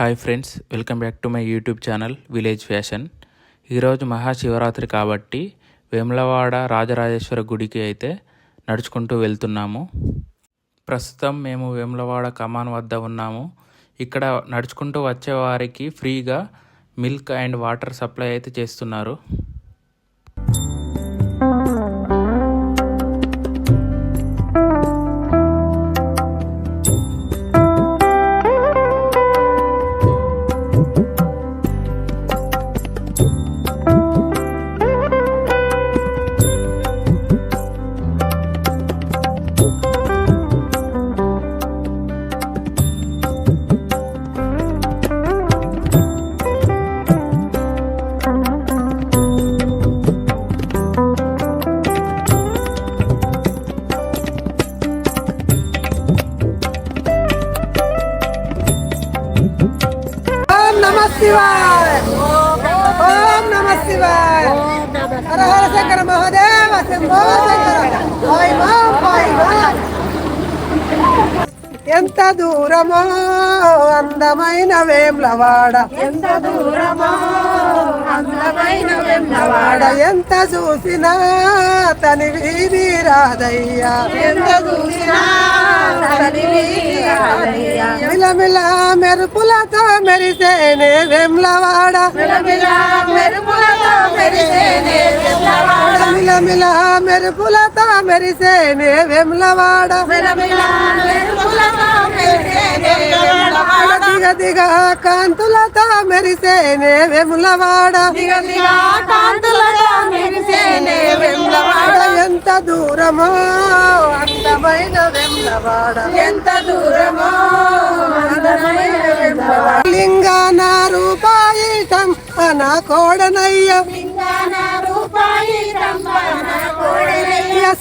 Hi friends welcome back to my YouTube channel village fashion. ఈరోజు మహాశివరాత్రి కాబట్టి వేములవాడ రాజరాజేశ్వర గుడికి అయితే నడుచుకుంటూ వెళ్తున్నాము. ప్రస్తుతం మేము వేములవాడ కమాన్ వద్ద ఉన్నాము. ఇక్కడ నడుచుకుంటూ వచ్చే వారికి ఫ్రీగా మిల్క్ అండ్ వాటర్ సప్లై అయితే చేస్తున్నారు. శివాయ! ఓం నమ శివాయ! హర హర శంకర మహాదేవ శంభో శంకర! ఓయ్ మాం, ఎంత దూరమో అందమైన వేమ్లవాడ! ఎంత దూరమో వేమ్లవాడ ఎంత చూసినా తని వీధి రాదయ్యా. ఎంత చూసినా మిలమిల మెరుపులతో మెరిసేనే వేమ్లవాడ. మిలమిల మెరుపులతో మెరిసేనే వేమ్లవాడ. దిగ దిగ కాంతులతో మెరిసేనే వేములవాడ దిగ దిగ కాంతులతో మెరిసేనే వేములవాడ ఎంత దూరమో అందమైన వేములవాడ. ఎంత దూరమో అందమైన వేములవాడ. లింగాన రూపాయితం అన కోడనయ్య.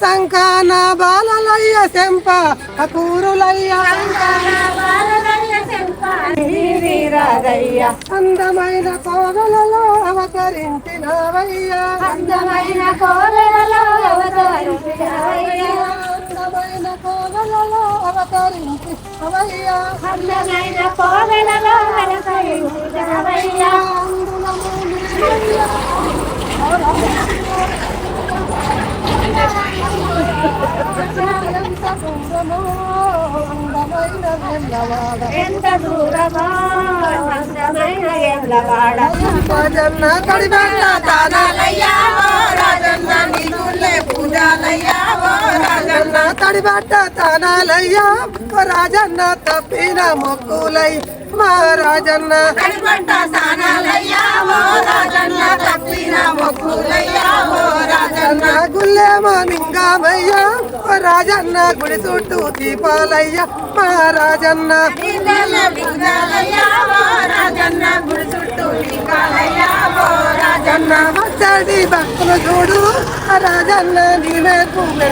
సంకాన బాలలయ్య శంప కూరులయ్య అందమైన కోవలలో అవతరించినవయ్యా అందమైన కోవెలలో అవతరించినవయ్యా. అందమైన అవయ్యా అందమైన అవతరించినవయ్యా. ఎంత దూరమో? రాజన్న కడిబెట్ట తానాలయ్యా రాజన్న నీదుల్లే పూజాలయ్యా రాజన్న తడిబట్ట తానాలయ్యా రాజన్న తప్పిన మొక్కులై మా రాజన్న తడిబట్ట తానాలయ్యా ఓ రాజన్న తప్పిన మొక్కులయ్యా ఓ రాజన్న గుల్లేమో నింగామయ్యా ఓ రాజన్న గుడి చుట్టూ దీపాలయ్యా మా రాజన్న రాజన్న వచ్చడి భక్తులు చూడు రాజన్న చూడు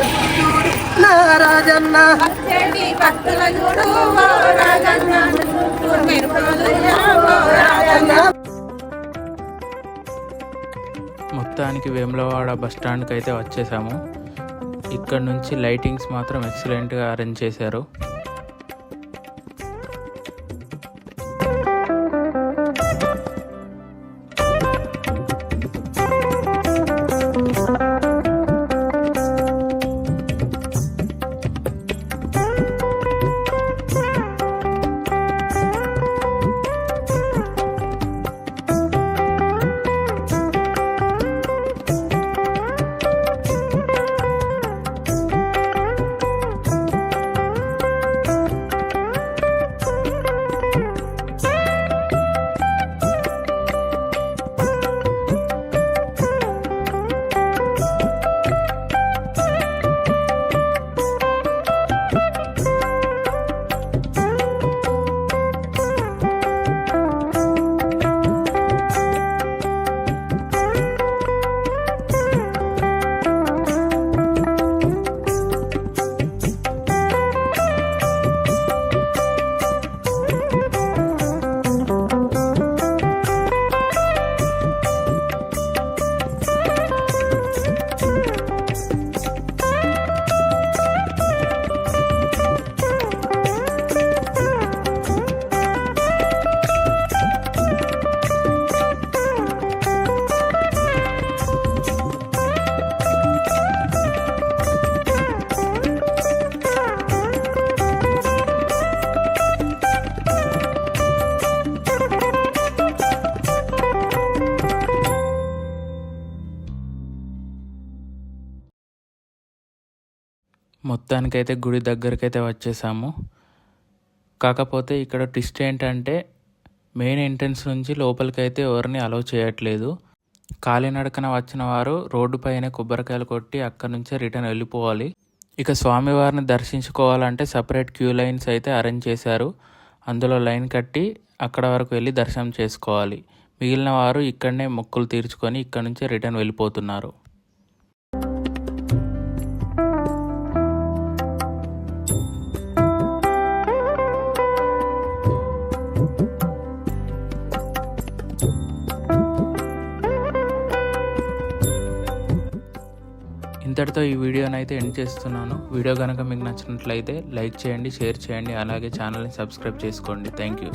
నా రాజన్న భక్తుల చూడు మొత్తానికి వేములవాడ బస్ అయితే వచ్చేసాము. ఇక్కడ నుంచి లైటింగ్స్ మాత్రం ఎక్సలెంట్గా అరేంజ్ చేశారు. మొత్తానికైతే గుడి దగ్గరకైతే వచ్చేసాము. కాకపోతే ఇక్కడ ట్విస్ట్ ఏంటంటే మెయిన్ ఎంట్రన్స్ నుంచి లోపలికైతే ఎవరిని అలౌ చేయట్లేదు. కాలినడకన వచ్చిన వారు రోడ్డు పైన కొబ్బరికాయలు కొట్టి అక్కడ నుంచే రిటర్న్ వెళ్ళిపోవాలి. ఇక స్వామివారిని దర్శించుకోవాలంటే సపరేట్ క్యూ లైన్స్ అయితే అరేంజ్ చేశారు. అందులో లైన్ కట్టి అక్కడ వరకు వెళ్ళి దర్శనం చేసుకోవాలి. మిగిలిన వారు ఇక్కడనే మొక్కులు తీర్చుకొని ఇక్కడ నుంచే రిటర్న్ వెళ్ళిపోతున్నారు. ఇంతటితో ఈ వీడియోని అయితే ఎండ్ చేస్తున్నాను. వీడియో కనుక మీకు నచ్చినట్లయితే లైక్ చేయండి షేర్ చేయండి అలాగే ఛానల్ని సబ్స్క్రైబ్ చేసుకోండి. Thank you